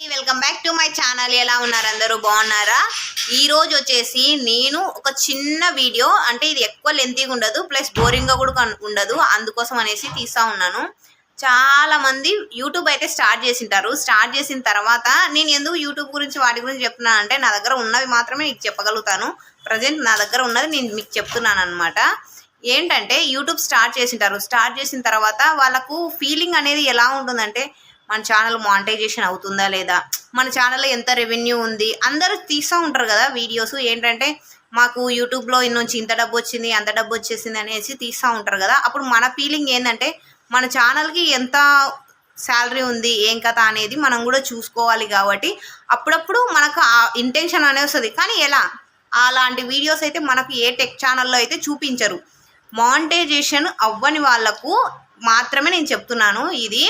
Welcome back to my channel ఎలా ఉన్నారు అందరూ? బాగున్నారా? ఈ రోజు వచ్చేసి నేను ఒక చిన్న వీడియో అంటే ఇది ఎక్కువ లెంతీగా ఉండదు ప్లస్ బోరింగ్గా కూడా ఉండదు అందుకోసం అనేసి తీస్తా ఉన్నాను. చాలా మంది యూట్యూబ్ అయితే స్టార్ట్ చేసింటారు. స్టార్ట్ చేసిన తర్వాత నేను ఎందుకు యూట్యూబ్ గురించి వాటి గురించి చెప్తున్నాను అంటే నా దగ్గర ఉన్నవి మాత్రమే నీకు చెప్పగలుగుతాను. ప్రజెంట్ నా దగ్గర ఉన్నది నేను మీకు చెప్తున్నాను అనమాట ఏంటంటే యూట్యూబ్ స్టార్ట్ చేసింటారు. స్టార్ట్ చేసిన తర్వాత వాళ్ళకు ఫీలింగ్ అనేది ఎలా ఉంటుందంటే మన ఛానల్ మానిటైజేషన్ అవుతుందా లేదా? మన ఛానల్లో ఎంత రెవెన్యూ ఉంది? అందరూ తీస్తూ ఉంటారు కదా వీడియోస్ ఏంటంటే మాకు యూట్యూబ్లో నుంచి ఇంత డబ్బు వచ్చింది అంత డబ్బు వచ్చేసింది అనేసి తీస్తూ ఉంటారు కదా. అప్పుడు మన ఫీలింగ్ ఏంటంటే మన ఛానల్కి ఎంత శాలరీ ఉంది ఏం కథ అనేది మనం కూడా చూసుకోవాలి కాబట్టి అప్పుడప్పుడు మనకు ఆ ఇంటెన్షన్ అనేది వస్తుంది. కానీ ఎలా? అలాంటి వీడియోస్ అయితే మనకు ఏ టెక్ ఛానల్లో అయితే చూపించరు. మానిటైజేషన్ అవ్వని వాళ్ళకు మాత్రమే నేను చెప్తున్నాను. ఇది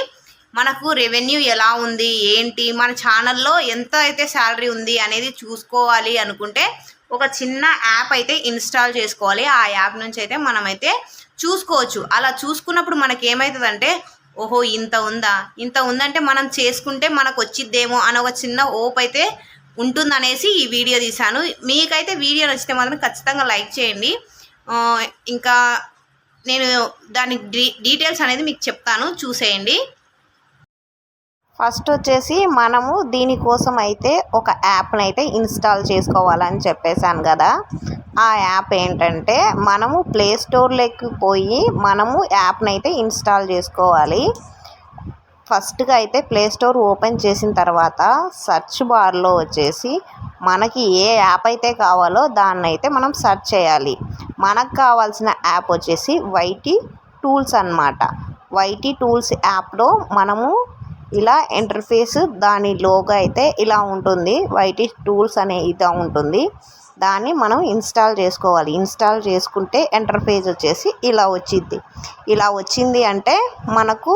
మనకు రెవెన్యూ ఎలా ఉంది ఏంటి మన ఛానల్లో ఎంత అయితే శాలరీ ఉంది అనేది చూసుకోవాలి అనుకుంటే ఒక చిన్న యాప్ అయితే ఇన్స్టాల్ చేసుకోవాలి. ఆ యాప్ నుంచి అయితే మనమైతే చూసుకోవచ్చు. అలా చూసుకున్నప్పుడు మనకి ఏమవుతుందంటే ఓహో ఇంత ఉందా? ఇంత ఉందంటే మనం చేసుకుంటే మనకు వచ్చిద్దేమో అని ఒక చిన్న ఓప్ అయితే ఉంటుందనేసి ఈ వీడియో తీశాను. మీకైతే వీడియో నచ్చితే మాత్రం ఖచ్చితంగా లైక్ చేయండి. ఇంకా నేను దాని డీ డీటెయిల్స్ అనేది మీకు చెప్తాను. చూసేయండి. ఫస్ట్ వచ్చేసి మనము దీనికోసం అయితే ఒక యాప్ని అయితే ఇన్స్టాల్ చేసుకోవాలని చెప్పేశాను కదా. ఆ యాప్ ఏంటంటే మనము ప్లే స్టోర్లోకి పోయి మనము యాప్ని అయితే ఇన్స్టాల్ చేసుకోవాలి. ఫస్ట్గా అయితే ప్లే స్టోర్ ఓపెన్ చేసిన తర్వాత సెర్చ్ బార్లో వచ్చేసి మనకి ఏ యాప్ అయితే కావాలో దాన్ని అయితే మనం సెర్చ్ చేయాలి. మనకు కావాల్సిన యాప్ వచ్చేసి వైటీ టూల్స్ అన్నమాట. వైటీ టూల్స్ యాప్లో మనము ఇలా ఇంటర్ఫేస్ దాని లోగో అయితే ఇలా ఉంటుంది. వైటి టూల్స్ అనే ఇది ఉంటుంది. దాన్ని మనం ఇన్స్టాల్ చేసుకోవాలి. ఇన్స్టాల్ చేసుకుంటే ఇంటర్ఫేస్ వచ్చేసి ఇలా వచ్చింది ఇలా వచ్చింది అంటే మనకు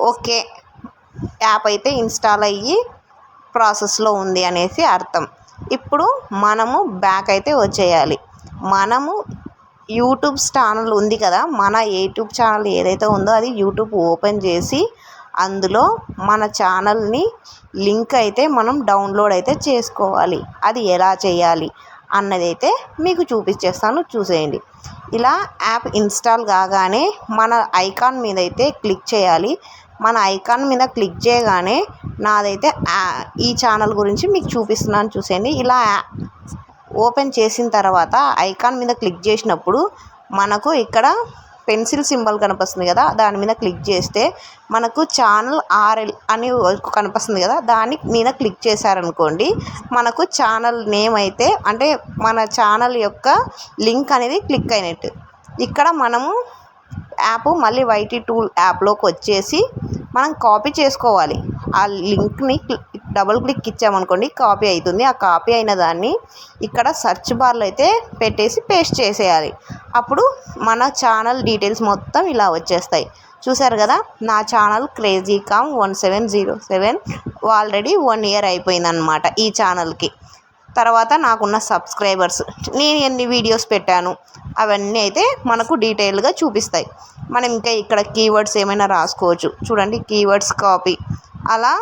ఓకే యాప్ అయితే ఇన్స్టాల్ అయ్యి ప్రాసెస్లో ఉంది అనేసి అర్థం. ఇప్పుడు మనము బ్యాక్ అయితే వచ్చేయాలి. మనము యూట్యూబ్ ఛానల్ ఉంది కదా. మన యూట్యూబ్ ఛానల్ ఏదైతే ఉందో అది యూట్యూబ్ ఓపెన్ చేసి అందులో మన ఛానల్ని లింక్ అయితే మనం డౌన్లోడ్ అయితే చేసుకోవాలి. అది ఎలా చేయాలి అన్నది అయితే మీకు చూపించేస్తాను చూసేయండి. ఇలా యాప్ ఇన్స్టాల్ కాగానే మన ఐకాన్ మీద అయితే క్లిక్ చేయాలి. మన ఐకాన్ మీద క్లిక్ చేయగానే నాదైతే ఈ ఛానల్ గురించి మీకు చూపిస్తున్నాను చూసేయండి. ఇలా ఓపెన్ చేసిన తర్వాత ఐకాన్ మీద క్లిక్ చేసినప్పుడు మనకు ఇక్కడ పెన్సిల్ సింబల్ కనిపిస్తుంది కదా దాని మీద క్లిక్ చేస్తే మనకు ఛానల్ ఆర్ఎల్ అని కనిపిస్తుంది కదా దాని మీద క్లిక్ చేశారనుకోండి మనకు ఛానల్ నేమ్ అయితే అంటే మన ఛానల్ యొక్క లింక్ అనేది క్లిక్ అయినట్టు. ఇక్కడ మనము యాప్ మళ్ళీ వైటీ టూల్ యాప్లోకి వచ్చేసి మనం కాపీ చేసుకోవాలి. ఆ లింక్ని డబుల్ క్లిక్ ఇచ్చామనుకోండి కాపీ అవుతుంది ఆ కాపీ అయిన దాన్ని ఇక్కడ సెర్చ్ బార్లో అయితే పెట్టేసి పేస్ట్ చేసేయాలి. అప్పుడు మన ఛానల్ డీటెయిల్స్ మొత్తం ఇలా వచ్చేస్తాయి. చూసారు కదా? నా channel crazy com one seven zero seven already one year అయిపోయిందనమాట ఈ ఛానల్కి తర్వాత నాకున్న సబ్స్క్రైబర్స్ నేను ఎన్ని వీడియోస్ పెట్టాను అవన్నీ అయితే మనకు డీటెయిల్గా చూపిస్తాయి. మనం ఇంకా ఇక్కడ కీవర్డ్స్ ఏమైనా రాసుకోవచ్చు. చూడండి కీవర్డ్స్ కాపీ అలా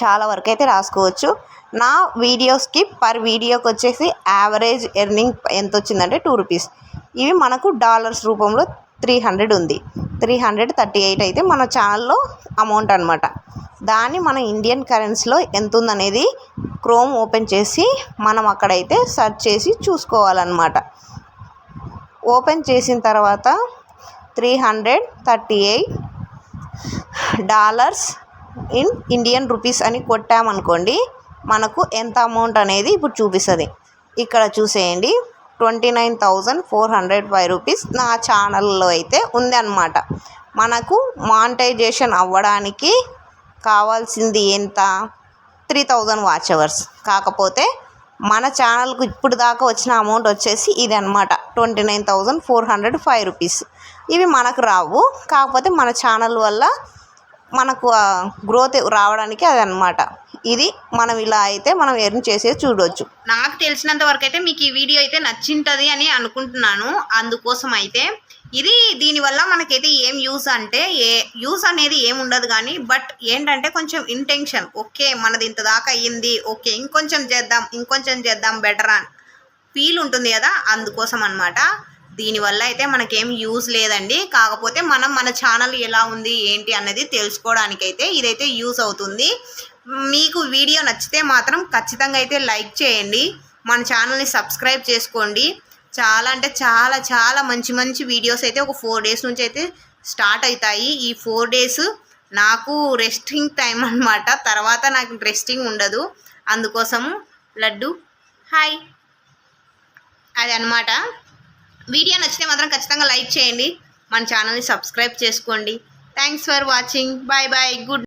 చాలా వరకు అయితే రాసుకోవచ్చు. నా వీడియోస్కి పర్ వీడియోకి వచ్చేసి యావరేజ్ ఎర్నింగ్ ఎంత వచ్చిందంటే టూ రూపీస్ ఇవి మనకు డాలర్స్ రూపంలో త్రీ హండ్రెడ్ ఉంది. త్రీ హండ్రెడ్ థర్టీ ఎయిట్ అయితే మన ఛానల్లో అమౌంట్ అనమాట దాన్ని మన ఇండియన్ కరెన్సీలో ఎంత ఉందనేది క్రోమ్ ఓపెన్ చేసి మనం అక్కడైతే సెర్చ్ చేసి చూసుకోవాలన్నమాట. ఓపెన్ చేసిన తర్వాత three hundred thirty eight dollars in Indian rupees అని కొట్టామనుకోండి మనకు ఎంత అమౌంట్ అనేది ఇప్పుడు చూపిస్తుంది. ఇక్కడ చూసేయండి. Twenty nine thousand four hundred five rupees నా ఛానల్లో అయితే ఉంది అనమాట మనకు మానిటైజేషన్ అవ్వడానికి కావాల్సింది ఎంత? త్రీ థౌజండ్ వాచ్ అవర్స్ కాకపోతే మన ఛానల్కు ఇప్పుడు దాకా వచ్చిన అమౌంట్ వచ్చేసి ఇది అనమాట twenty nine thousand four hundred five rupees ఇవి మనకు రావు. కాకపోతే మన ఛానల్ వల్ల మనకు గ్రోత్ రావడానికి అది అనమాట ఇది మనం ఇలా అయితే మనం ఎర్న్ చేసేది చూడవచ్చు నాకు తెలిసినంత వరకు అయితే మీకు ఈ వీడియో అయితే నచ్చింటది అని అనుకుంటున్నాను. అందుకోసం అయితే ఇది దీనివల్ల మనకైతే ఏం యూస్ అంటే ఏ యూస్ అనేది ఏం ఉండదు కానీ బట్ ఏంటంటే కొంచెం ఇంటెన్షన్ ఓకే మనది ఇంత దాకా అయ్యింది. ఓకే ఇంకొంచెం చేద్దాం ఇంకొంచెం చేద్దాం బెటర్ అని. ఫీల్ ఉంటుంది కదా అందుకోసం అనమాట దీనివల్ల అయితే మనకేం యూజ్ లేదండి. కాకపోతే మనం మన ఛానల్ ఎలా ఉంది ఏంటి అన్నది తెలుసుకోవడానికైతే ఇదైతే యూజ్ అవుతుంది. మీకు వీడియో నచ్చితే మాత్రం ఖచ్చితంగా అయితే లైక్ చేయండి. మన ఛానల్ని సబ్స్క్రైబ్ చేసుకోండి. చాలా అంటే చాలా చాలా మంచి మంచి వీడియోస్ అయితే ఒక ఫోర్ డేస్ నుంచి అయితే స్టార్ట్ అవుతాయి. ఈ ఫోర్ డేస్ నాకు రెస్టింగ్ టైం అన్నమాట. తర్వాత నాకు రెస్టింగ్ ఉండదు. అందుకోసము లడ్డు హాయ్. అది అనమాట వీడియో నచ్చితే మాత్రం ఖచ్చితంగా లైక్ చేయండి. మన ఛానల్ని సబ్స్క్రైబ్ చేసుకోండి. Thanks for watching bye bye good